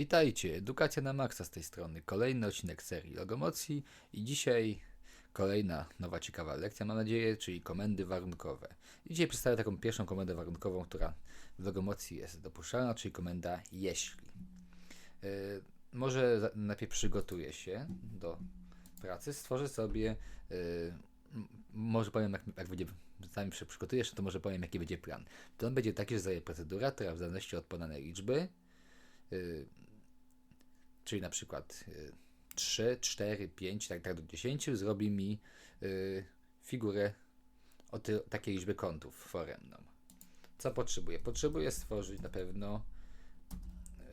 Witajcie, Edukacja na Maxa z tej strony. Kolejny odcinek serii Logomocji i dzisiaj kolejna nowa ciekawa lekcja, mam nadzieję, czyli komendy warunkowe. I dzisiaj przedstawię taką pierwszą komendę warunkową, która w Logomocji jest dopuszczalna, czyli komenda jeśli. Yy, może najpierw przygotuję się do pracy, stworzę sobie, yy, może powiem jak, jak będzie, zanim się przygotujesz, to może powiem jaki będzie plan. Plan będzie taki, że zdaje procedura, która w zależności od podanej liczby y, czyli na przykład y, 3, 4, 5, tak, tak do 10, zrobi mi y, figurę o ty, takiej liczby kątów foremną. Co potrzebuję? Potrzebuję stworzyć na pewno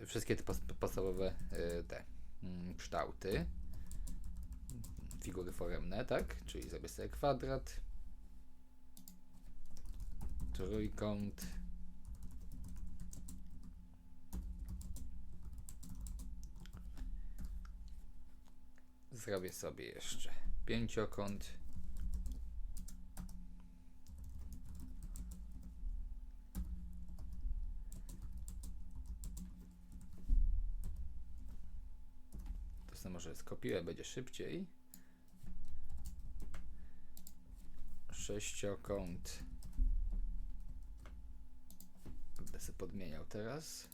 y, wszystkie te podstawowe y, te mm, kształty figury foremne, tak? Czyli zrobię sobie kwadrat, trójkąt, Zrobię sobie jeszcze pięciokąt. To sobie może skopiuję, będzie szybciej. Sześciokąt. Będę sobie podmieniał teraz.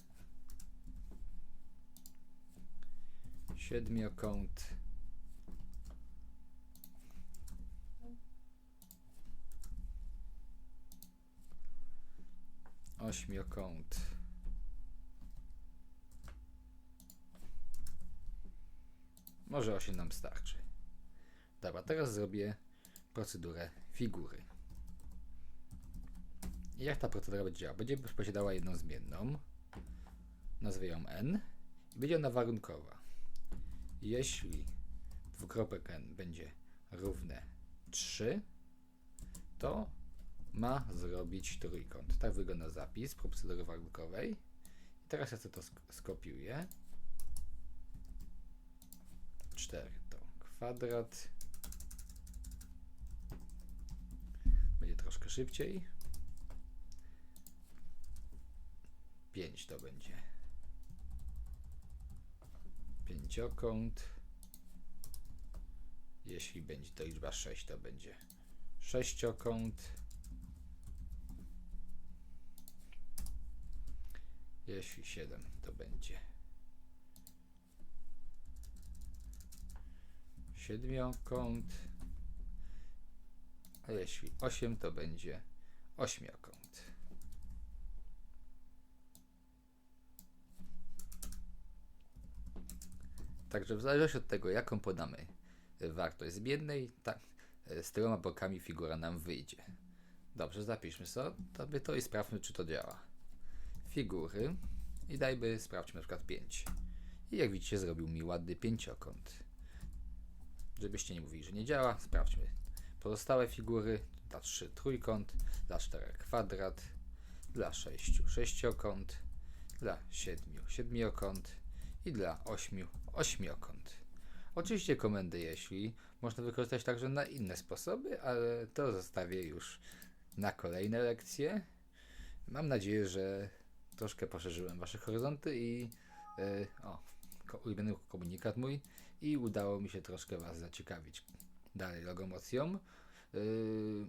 Siedmiokąt. Ośmiokąt. Może 8 nam starczy. Dobra, teraz zrobię procedurę figury. Jak ta procedura będzie działała? Będzie posiadała jedną zmienną. Nazwę ją n. I będzie ona warunkowa. Jeśli dwukropek n będzie równe 3, to ma zrobić trójkąt. Tak wygląda zapis procedury warunkowej. I teraz ja sobie to sk- skopiuję. 4 to kwadrat. Będzie troszkę szybciej. 5 to będzie pięciokąt. Jeśli będzie to liczba 6, to będzie sześciokąt. Jeśli 7 to będzie siedmiokąt, a jeśli 8 to będzie ośmiokąt. Także w zależności od tego, jaką podamy wartość zmiennej, tak, z tyloma bokami figura nam wyjdzie. Dobrze, zapiszmy sobie to i sprawdźmy, czy to działa figury i dajmy, sprawdźmy na przykład 5. I jak widzicie, zrobił mi ładny pięciokąt. Żebyście nie mówili, że nie działa, sprawdźmy pozostałe figury. Dla 3 trójkąt, dla 4 kwadrat, dla 6 sześciokąt, dla 7 siedmiokąt i dla 8 ośmiokąt. Oczywiście komendy jeśli można wykorzystać także na inne sposoby, ale to zostawię już na kolejne lekcje. Mam nadzieję, że troszkę poszerzyłem wasze horyzonty i yy, o, ulubiony komunikat mój i udało mi się troszkę was zaciekawić dalej logomocją. Yy,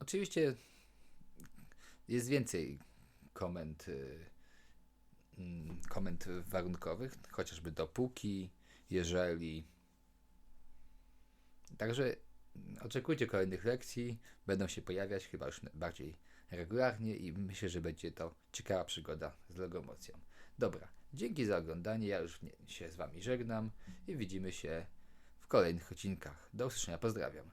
oczywiście jest więcej komend yy, mm, komend warunkowych, chociażby dopóki, jeżeli. Także oczekujcie kolejnych lekcji, będą się pojawiać chyba już bardziej regularnie i myślę, że będzie to ciekawa przygoda z logomocją. Dobra, dzięki za oglądanie, ja już się z Wami żegnam i widzimy się w kolejnych odcinkach. Do usłyszenia, pozdrawiam.